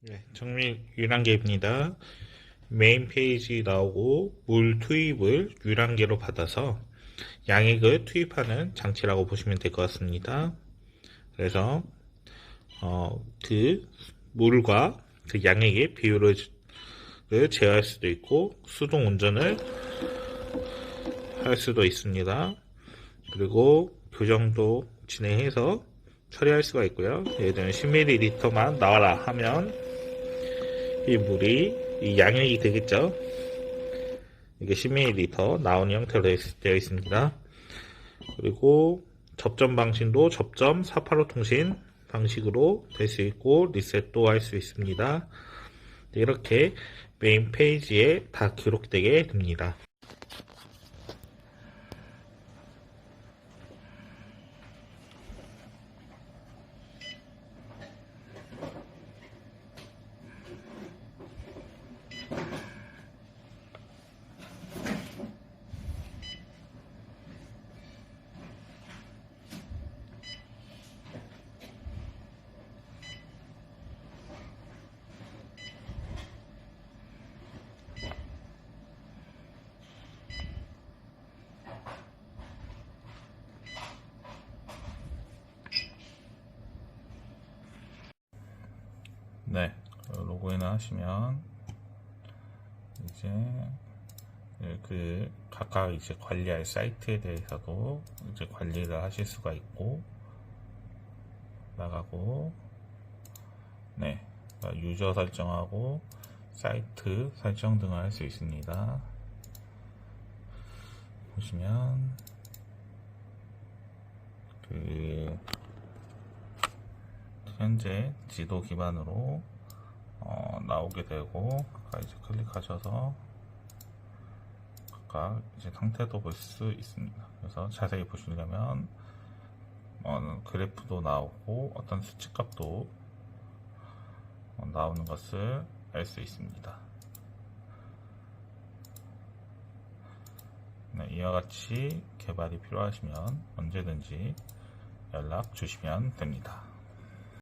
네, 정밀 유랑계입니다. 메인 페이지 나오고 물 투입을 유랑계로 받아서 양액을 투입하는 장치라고 보시면 될 것 같습니다. 그래서 어, 그 물과 그 양액의 비율을 제어할 수도 있고 수동 운전을 할 수도 있습니다. 그리고 교정도 진행해서 처리할 수가 있고요. 예를 들면 10ml만 나와라 하면 이 물이 이 양액이 되겠죠. 이게 10ml 나오는 형태로 되어 있습니다. 그리고 접점 방식도 접점 485 통신 방식으로 될 수 있고 리셋도 할 수 있습니다. 이렇게 메인 페이지에 다 기록되게 됩니다. 네, 로그인 하시면 이제 그 각각 이제 관리할 사이트에 대해서도 이제 관리를 하실 수가 있고 나가고 네 유저 설정하고 사이트 설정 등을 할 수 있습니다. 보시면 그 현재 지도 기반으로 어, 나오게 되고 이제 클릭하셔서 각각 이제 상태도 볼 수 있습니다. 그래서 자세히 보시려면 어, 그래프도 나오고 어떤 수치값도 어, 나오는 것을 알 수 있습니다. 네, 이와 같이 개발이 필요하시면 언제든지 연락 주시면 됩니다.